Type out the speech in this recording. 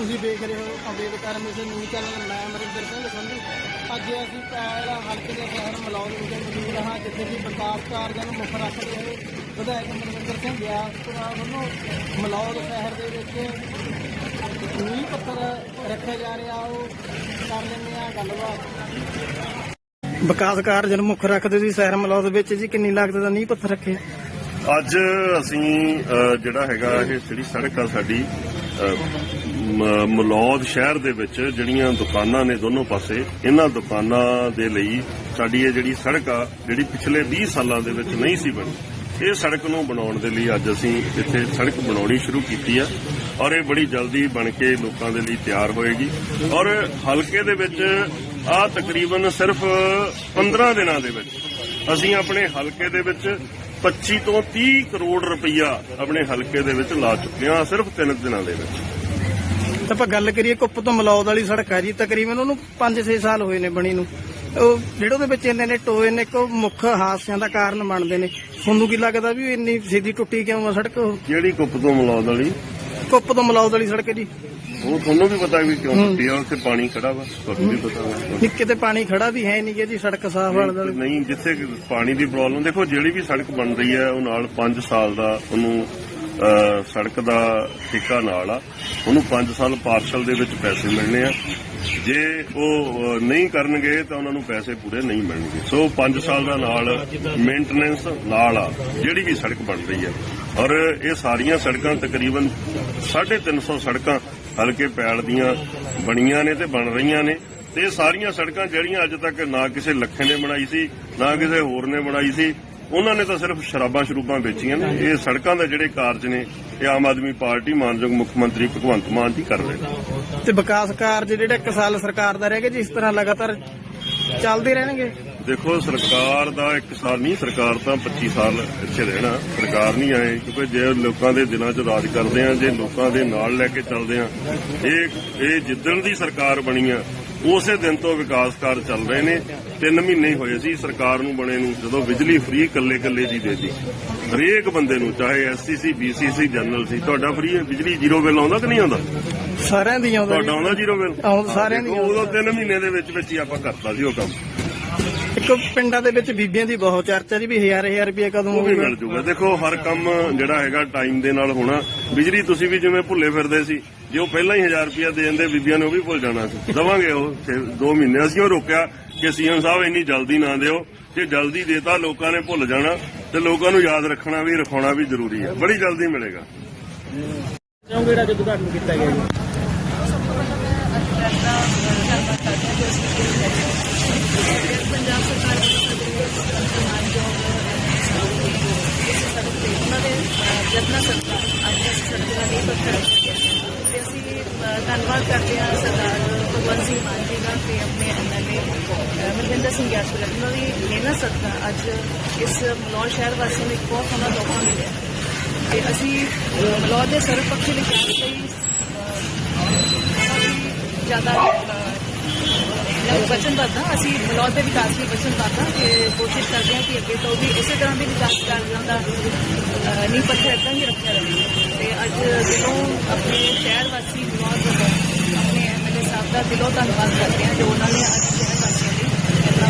ਤੁਸੀਂ ਦੇਖ ਰਹੇ ਹੋ ਅੰਬੇਦਕਰ ਮਿਸ਼ਨ ਨਿਊਜ਼ ਚੈਨਲ ਮੈਂ ਅਮਰਿੰਦਰ ਸਿੰਘ ਸੰਧੂ। ਅੱਜ ਅਸੀਂ ਪੈਰਾ ਹਲਕੇ ਦੇ ਸ਼ਹਿਰ ਮਲੌਦ ਵਿਖੇ ਮੌਜੂਦ ਹਾਂ ਜਿੱਥੇ ਕਿ ਵਿਕਾਸ ਕਾਰਜਾਂ ਨੂੰ ਮੁੱਖ ਰੱਖਦੇ ਹੋਏ ਵਿਧਾਇਕ ਮਨਵਿੰਦਰ ਸਿੰਘ ਗਿਆਸਪੁਰਾ ਵੱਲੋਂ ਮਲੌਦ ਸ਼ਹਿਰ ਦੇ ਵਿੱਚ ਨੀਂਹ ਪੱਥਰ ਰੱਖਿਆ ਜਾ ਰਿਹਾ ਉਹ ਕਰ ਲੈਂਦੇ ਆ ਗੱਲਬਾਤ। ਵਿਕਾਸ ਕਾਰਜ ਨੂੰ ਮੁੱਖ ਰੱਖਦੇ ਸੀ ਸ਼ਹਿਰ ਮਲੌਦ ਵਿੱਚ ਜੀ ਕਿੰਨੀ ਲਾਗਤ ਦਾ ਨੀਂਹ ਪੱਥਰ ਰੱਖੇ ਅੱਜ ਅਸੀਂ ਜਿਹੜਾ ਹੈਗਾ ਇਹ ਜਿਹੜੀ ਸੜਕ ਆ ਸਾਡੀ ਮਲੌਦ ਸ਼ਹਿਰ ਦੇ ਵਿੱਚ ਜਿਹੜੀਆਂ ਦੁਕਾਨਾਂ ਨੇ ਦੋਨੋਂ ਪਾਸੇ, ਇਹਨਾਂ ਦੁਕਾਨਾਂ ਦੇ ਲਈ ਸਾਡੀ ਇਹ ਜਿਹੜੀ ਸੜਕ ਆ, ਜਿਹੜੀ ਪਿਛਲੇ 20 ਸਾਲਾਂ ਦੇ ਵਿੱਚ ਨਹੀਂ ਸੀ ਬਣੀ, ਇਹ ਸੜਕ ਨੂੰ ਬਣਾਉਣ ਦੇ ਲਈ ਅੱਜ ਅਸੀਂ ਇੱਥੇ ਸੜਕ ਬਣਾਉਣੀ ਸ਼ੁਰੂ ਕੀਤੀ ਆ ਔਰ ਇਹ ਬੜੀ ਜਲਦੀ ਬਣ ਕੇ ਲੋਕਾਂ ਦੇ ਲਈ ਤਿਆਰ ਹੋਏਗੀ ਔਰ ਹਲਕੇ ਦੇ ਵਿੱਚ ਆ ਤਕਰੀਬਨ ਸਿਰਫ 15 ਦਿਨਾਂ ਦੇ ਵਿੱਚ ਅਸੀਂ ਆਪਣੇ ਹਲਕੇ ਦੇ ਵਿੱਚ 25 ਤੋਂ 30 ਕਰੋੜ ਰੁਪਈਆ ਆਪਣੇ ਹਲਕੇ ਦੇ ਵਿੱਚ ਲਾ ਚੁੱਕੇ ਹਾਂ ਸਿਰਫ 3 ਦਿਨਾਂ ਦੇ ਵਿੱਚ। ਤਾਂ ਆਪਾਂ ਗੱਲ ਕਰੀਏ ਕੁੱਪ ਤੋਂ ਮਲੌਦ ਵਾਲੀ ਸੜਕ ਹੈ ਜੀ ਤਕਰੀਬਨ ਉਹਨੂੰ 5-6 ਸਾਲ ਹੋਏ ਨੇ ਬਣੀ ਨੂੰ। ਉਹ ਜਿਹੜੇ ਉਹਦੇ ਵਿੱਚ ਇੰਨੇ ਨੇ ਟੋਏ ਨੇ ਕੋ ਮੁੱਖ ਹਾਦਸਿਆਂ ਦਾ ਕਾਰਨ ਬਣਦੇ ਨੇ। ਤੁਹਾਨੂੰ ਕੀ ਲੱਗਦਾ ਵੀ ਇੰਨੀ ਸਿੱਧੀ ਟੁੱਟੀ ਕਿਉਂ ਆ ਸੜਕ ਉਹ? ਜਿਹੜੀ ਕੁੱਪ ਤੋਂ ਮਲੌਦ ਵਾਲੀ? ਕੁੱਪ ਤੋਂ ਮਲੌਦ ਵਾਲੀ ਸੜਕ ਹੈ ਜੀ। ਉਹ ਤੁਹਾਨੂੰ ਵੀ ਪਤਾ ਵੀ ਕਿਉਂ ਟੁੱਟੀ ਆ ਉੱਥੇ ਪਾਣੀ ਖੜਾ ਵਾ ਤੁਹਾਨੂੰ ਵੀ ਪਤਾ ਵਾ। ਨਹੀਂ ਕਿਤੇ ਪਾਣੀ ਖੜਾ ਵੀ ਹੈ ਨਹੀਂ ਗੇ ਜੀ ਸੜਕ ਸਾਫ਼ ਵਾਲ ਦਾ। ਨਹੀਂ ਜਿੱਥੇ ਪਾਣੀ ਦੀ ਪ੍ਰੋਬਲਮ ਦੇਖੋ ਜਿਹੜੀ ਵੀ ਸੜਕ ਬਣ ਰਹੀ ਹੈ ਉਹ ਨਾਲ 5 ਸਾਲ ਦਾ ਉਹਨੂੰ ਸੜਕ ਦਾ ਠੇਕਾ ਨਾਲ ਆ। ਉਹਨੂੰ 5 ਸਾਲ ਪਾਰਸ਼ਲ ਦੇ ਵਿੱਚ ਪੈਸੇ ਮਿਲਣੇ ਆ। ਜੇ ਉਹ ਨਹੀਂ ਕਰਨਗੇ ਤਾਂ ਉਹਨਾਂ ਨੂੰ ਪੈਸੇ ਪੂਰੇ ਨਹੀਂ ਮਿਲਣਗੇ। ਸੋ 5 ਸਾਲ ਦਾ ਨਾਲ ਮੇਨਟੇਨੈਂਸ ਨਾਲ ਆ, ਜਿਹੜੀ ਵੀ ਸੜਕ ਬਣ ਰਹੀ ਹੈ ਔਰ ਇਹ ਸਾਰੀਆਂ ਸੜਕਾਂ ਤਕਰੀਬਨ 350 ਸੜਕਾਂ ਹਲਕੇ ਪੈਲ ਦੀਆਂ ਬਣੀਆਂ ਨੇ ਤੇ ਬਣ ਰਹੀਆਂ ਨੇ। ਤੇ ਇਹ ਸਾਰੀਆਂ ਸੜਕਾਂ ਜਿਹੜੀਆਂ ਅੱਜ ਤੱਕ ਨਾ ਕਿਸੇ ਲੱਖੇ ਨੇ ਬਣਾਈ ਸੀ, ਨਾ ਕਿਸੇ ਹੋਰ ਨੇ ਬਣਾਈ ਸੀ ਉਹਨਾਂ ਨੇ ਤਾਂ ਸਿਰਫ ਸ਼ਰਾਬਾਂ ਸ਼ਰੂਬਾਂ ਵੇਚੀਆਂ ਨੇ। ਇਹ ਸੜਕਾਂ ਦੇ ਜਿਹੜੇ ਕਾਰਜ ਨੇ ਇਹ ਆਮ ਆਦਮੀ ਪਾਰਟੀ ਮਾਨਯੋਗ ਮੁੱਖ ਮੰਤਰੀ ਭਗਵੰਤ ਮਾਨ ਜੀ ਕਰ ਰਹੇ ਨੇ। ਤੇ ਵਿਕਾਸ ਕਾਰਜ ਜਿਹੜੇ ਇੱਕ ਸਾਲ ਸਰਕਾਰ ਦਾ ਰਹਿ ਗਏ ਜੀ ਇਸ ਤਰ੍ਹਾਂ ਲਗਾਤਾਰ ਚੱਲਦੇ ਰਹਿਣਗੇ? ਦੇਖੋ ਸਰਕਾਰ ਦਾ ਇੱਕ ਸਾਲ ਨਹੀਂ ਸਰਕਾਰ ਤਾਂ 25 ਸਾਲ ਇੱਥੇ ਰਹਿਣਾ। ਸਰਕਾਰ ਨਹੀਂ ਆਏ ਕਿਉਂਕਿ ਜੇ ਲੋਕਾਂ ਦੇ ਦਿਲਾਂ 'ਚ ਰਾਜ ਕਰਦੇ ਆ ਜੇ ਲੋਕਾਂ ਦੇ ਨਾਲ ਲੈ ਕੇ ਚੱਲਦੇ ਆ ਇਹ ਇਹ ਜਿੱਦਣ ਦੀ ਸਰਕਾਰ ਬਣੀ ਆ ਉਸੇ ਦਿਨ ਤੋਂ ਵਿਕਾਸ ਕਾਰਜ ਚੱਲ ਰਹੇ ਨੇ। 3 ਮਹੀਨੇ ਹੀ ਹੋਏ ਸੀ। ਸਰਕਾਰ ਨੂੰ ਬਣੇ ਨੂੰ ਜਦੋਂ ਬਿਜਲੀ ਫ੍ਰੀ ਕੱਲੇ ਕੱਲੇ ਦੀ ਦੇ ਦਿੱਤੀ। ਹਰੇਕ ਬੰਦੇ ਨੂੰ ਚਾਹੇ ਐਸਸੀਸੀ ਬੀਸੀਸੀ ਜਨਰਲ ਸੀ ਤੁਹਾਡਾ ਫ੍ਰੀ ਹੈ। ਬਿਜਲੀ ਜ਼ੀਰੋ ਬਿੱਲ ਆਉਂਦਾ ਕਿ ਨਹੀਂ ਆਉਂਦਾ? ਸਾਰਿਆਂ ਦੀ ਆਉਂਦਾ ਤੁਹਾਡਾ। ਆਉਂਦਾ ਜ਼ੀਰੋ ਬਿੱਲ ਆਉਂਦਾ ਸਾਰਿਆਂ ਦੀ ਉਦੋਂ 3 ਮਹੀਨੇ ਦੇ ਵਿੱਚ ਵਿੱਚ ਹੀ ਆਪਾਂ ਕਰਤਾ ਸੀ ਉਹ ਕੰਮ। ਇੱਕ ਪਿੰਡਾਂ ਦੇ ਵਿੱਚ ਬੀਬੀਆਂ ਦੀ ਬਹੁਤ ਚਰਚਾ ਜੀ ਵੀ ਹਜ਼ਾਰ ਹਜ਼ਾਰ ਰੁਪਏ ਕਦੋਂ ਉਹ ਵੀ ਮਿਲ ਜੂਗਾ। ਦੇਖੋ ਹਰ ਕੰਮ ਜਿਹੜਾ ਹੈਗਾ ਟਾਈਮ ਦੇ ਨਾਲ ਹੋਣਾ। ਬਿਜਲੀ ਤੁਸੀਂ ਵੀ ਜਿਵੇਂ ਭੁੱਲੇ ਫਿਰਦੇ ਸੀ ਜੇ ਉਹ ਪਹਿਲਾਂ ਹੀ 1000 ਰੁਪਇਆ ਦੇ ਦਿੰਦੇ ਬੀਬੀਆਂ ਨੇ ਉਹ ਵੀ ਭੁੱਲ ਜਾਣਾ ਸੀ। ਦਵਾਂਗੇ ਉਹ 2 ਮਹੀਨੇ। ਅਸੀਂ ਉਹ ਰੋਕਿਆ ਕਿ ਸੀਐਮ ਸਾਹਿਬ ਇੰਨੀ ਜਲਦੀ ਨਾ ਦਿਓ। ਜੇ ਜਲਦੀ ਦੇਤਾ ਲੋਕਾਂ ਨੇ ਭੁੱਲ ਜਾਣਾ ਤੇ ਲੋਕਾਂ ਨੂੰ ਯਾਦ ਰੱਖਣਾ ਵੀ ਰਖਾਉਣਾ ਵੀ ਜ਼ਰੂਰੀ ਹੈ। ਬੜੀ ਜਲਦੀ ਮਿਲੇਗਾ। ਜਦੋਂ ਉਦਘਾਟਨ ਕੀਤਾ ਗਿਆ ਜੀ? ਪੰਜਾਬ ਸਰਕਾਰ ਦੇ ਸਰਕਾਰ ਅੱਜ ਸੜਕ ਦਾ ਨਹੀਂ ਪੱਥਰ ਰੱਖਿਆ ਗਿਆ ਤੇ ਅਸੀਂ ਅ, ਧੰਨਵਾਦ ਕਰਦੇ ਹਾਂ ਸਰਦਾਰ ਭਗਵੰਤ ਸਿੰਘ ਮਾਨ ਜੀ ਦਾ ਤੇ ਆਪਣੇ ਐਮਐਲਏ ਮਨਵਿੰਦਰ ਸਿੰਘ ਗਿਆਸਪੁਰ ਉਹਨਾਂ ਦੀ ਮਿਹਨਤ ਸਦਕਾ ਅੱਜ ਇਸ ਮਲੌਰ ਸ਼ਹਿਰ ਵਾਸੀਆਂ ਨੂੰ ਇੱਕ ਬਹੁਤ ਸੋਹਣਾ ਤੋਹਫਾ ਮਿਲਿਆ। ਤੇ ਅਸੀਂ ਮਲੌਰ ਦੇ ਸਰਵਪੱਖੀ ਵਿਕਾਸ ਲਈ ਜ਼ਿਆਦਾ ਮੈਂ ਵਚਨਬੱਧ ਹਾਂ ਅਸੀਂ ਮਲੌਦ ਦੇ ਵਿਕਾਸ ਲਈ ਵਚਨਬੱਧ ਹਾਂ ਤੇ ਕੋਸ਼ਿਸ਼ ਕਰਦੇ ਹਾਂ ਕਿ ਅੱਗੇ ਤੋਂ ਵੀ ਇਸੇ ਤਰ੍ਹਾਂ ਦੇ ਵਿਕਾਸ ਕਾਰਜਾਂ ਦਾ ਅਹ, ਨੀਂਹ ਪੱਥਰ ਏਦਾਂ ਹੀ ਰੱਖਿਆ ਰਹੇ। ਤੇ ਅੱਜ ਜਦੋਂ ਆਪਣੇ ਸ਼ਹਿਰ ਵਾਸੀ ਮਲੌਦ ਵੱਲੋਂ ਆਪਣੇ ਐਮਐਲਏ ਸਾਹਿਬ ਦਾ ਦਿਲੋਂ ਧੰਨਵਾਦ ਕਰਦੇ ਹਾਂ ਜੋ ਉਹਨਾਂ ਨੇ ਅੱਜ ਸ਼ਹਿਰ ਵਾਸੀਆਂ ਲਈ। ਇੰਨਾ